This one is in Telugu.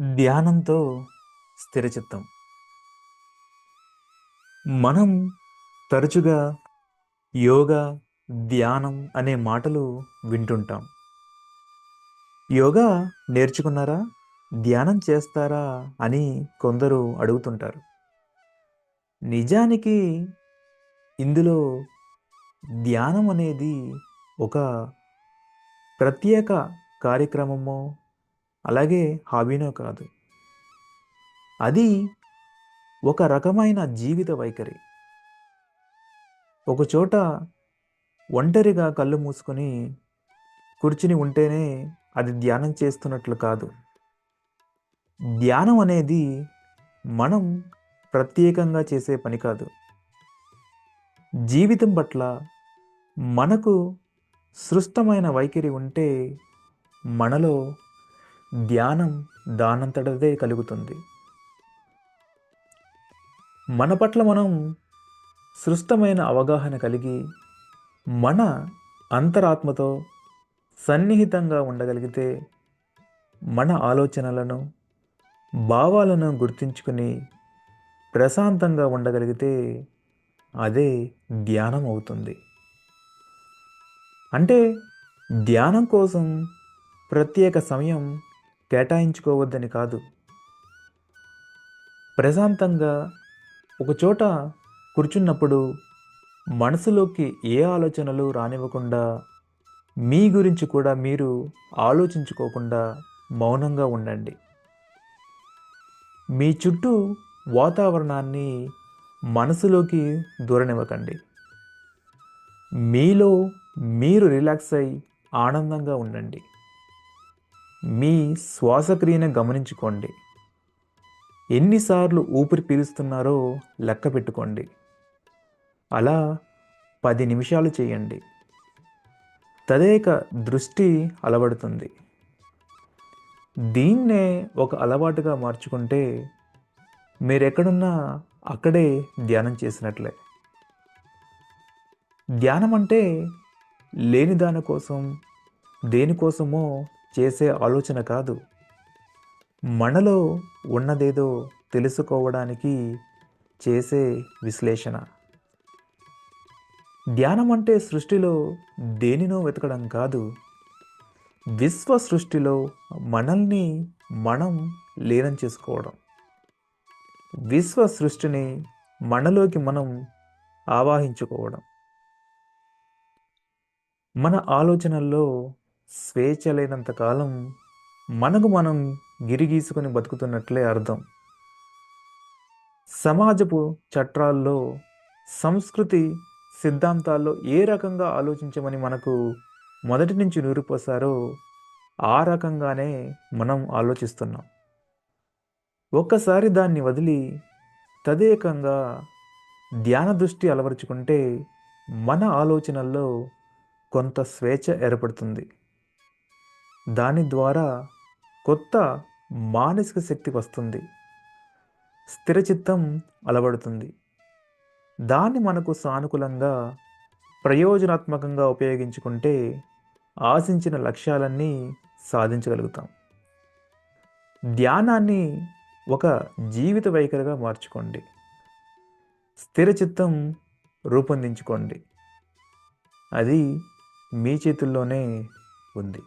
ధ్యానంతో స్థిరచిత్తం. మనం తరచుగా యోగా ధ్యానం అనే మాటలు వింటుంటాం. యోగా నేర్చుకున్నారా? ధ్యానం చేస్తారా? అని కొందరు అడుగుతుంటారు. నిజానికి ఇందులో ధ్యానం అనేది ఒక ప్రత్యేక కార్యక్రమమో అలాగే హాబీనో కాదు. అది ఒక రకమైన జీవిత వైఖరి. ఒకచోట ఒంటరిగా కళ్ళు మూసుకొని కూర్చుని ఉంటేనే అది ధ్యానం చేస్తున్నట్లు కాదు. ధ్యానం అనేది మనం ప్రత్యేకంగా చేసే పని కాదు. జీవితం పట్ల మనకు సృష్టమైన వైఖరి ఉంటే మనలో ధ్యానం దానంతటదే కలుగుతుంది. మన పట్ల మనం సృష్టమైన అవగాహన కలిగి మన అంతరాత్మతో సన్నిహితంగా ఉండగలిగితే మన ఆలోచనలను భావాలను గుర్తించుకుని ప్రశాంతంగా ఉండగలిగితే అదే ధ్యానం అవుతుంది. అంటే ధ్యానం కోసం ప్రత్యేక సమయం కేటాయించుకోవద్దని కాదు. ప్రశాంతంగా ఒకచోట కూర్చున్నప్పుడు మనసులోకి ఏ ఆలోచనలు రానివ్వకుండా మీ గురించి కూడా మీరు ఆలోచించుకోకుండా మౌనంగా ఉండండి. మీ చుట్టూ వాతావరణాన్ని మనసులోకి దూరనివ్వకండి. మీలో మీరు రిలాక్స్ అయి ఆనందంగా ఉండండి. మీ శ్వాసక్రియను గమనించుకోండి. ఎన్నిసార్లు ఊపిరి పీలుస్తున్నారో లెక్క పెట్టుకోండి. అలా పది నిమిషాలు చేయండి. తదేక దృష్టి అలవడుతుంది. దీన్నే ఒక అలవాటుగా మార్చుకుంటే మీరెక్కడున్నా అక్కడే ధ్యానం చేసినట్లే. ధ్యానం అంటే లేని దానికోసం దేనికోసమో చేసే ఆలోచన కాదు. మనలో ఉన్నదేదో తెలుసుకోవడానికి చేసే విశ్లేషణ. ధ్యానం అంటే సృష్టిలో దేనినో వెతకడం కాదు. విశ్వ సృష్టిలో మనల్ని మనం లీనం చేసుకోవడం. విశ్వ సృష్టిని మనలోకి మనం ఆవాహించుకోవడం. మన ఆలోచనల్లో స్వేచ్ఛ లేనంత కాలం మనకు మనం గిరిగీసుకొని బతుకుతున్నట్లే అర్థం. సమాజపు చట్రాల్లో సంస్కృతి సిద్ధాంతాల్లో ఏ రకంగా ఆలోచించమని మనకు మొదటి నుంచి నూరిపోసారో ఆ రకంగానే మనం ఆలోచిస్తున్నాం. ఒక్కసారి దాన్ని వదిలి తదేకంగా ధ్యాన దృష్టి అలవరుచుకుంటే మన ఆలోచనల్లో కొంత స్వేచ్ఛ ఏర్పడుతుంది. దాని ద్వారా కొత్త మానసిక శక్తి వస్తుంది. స్థిరచిత్తం అలవడుతుంది. దాన్ని మనకు సానుకూలంగా ప్రయోజనాత్మకంగా ఉపయోగించుకుంటే ఆశించిన లక్ష్యాలన్నీ సాధించగలుగుతాం. ధ్యానాన్ని ఒక జీవిత వైఖరిగా మార్చుకోండి. స్థిరచిత్తం రూపొందించుకోండి. అది మీ చేతుల్లోనే ఉంది.